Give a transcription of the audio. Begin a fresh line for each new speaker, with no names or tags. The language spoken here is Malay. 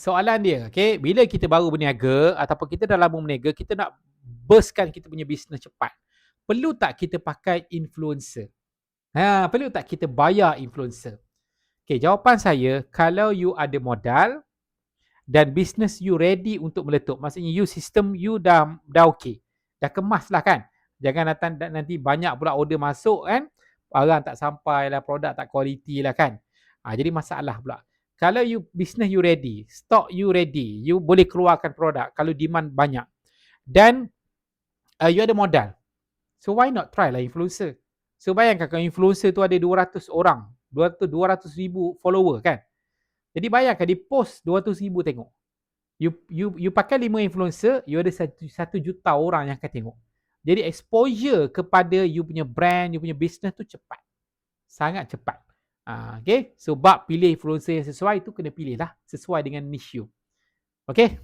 soalan dia, okay, bila kita baru berniaga ataupun kita dah lama berniaga, kita nak burstkan kita punya bisnes cepat. Perlu tak kita pakai influencer? Ha, perlu tak kita bayar influencer? Okay, jawapan saya, kalau you ada modal dan bisnes you ready untuk meletup, maksudnya you sistem you dah dah okay, dah kemas lah kan? Jangan datang nanti banyak pula order masuk kan? Barang tak sampai lah, produk tak quality lah kan? Ha, jadi masalah pula kalau you business you ready, stock you ready, you boleh keluarkan produk kalau demand banyak. Dan uh, you ada modal. So why not try lah influencer? So bayangkan kalau influencer tu ada 200 orang, 200 200 ribu follower kan. Jadi bayangkan di post 200 ribu tengok. You you you pakai 5 influencer, you ada 1 juta orang yang akan tengok. Jadi exposure kepada you punya brand, you punya business tu cepat. Sangat cepat. Ha, okay. So bab pilih influencer yang sesuai tu kena pilih lah. Sesuai dengan niche you. Okay.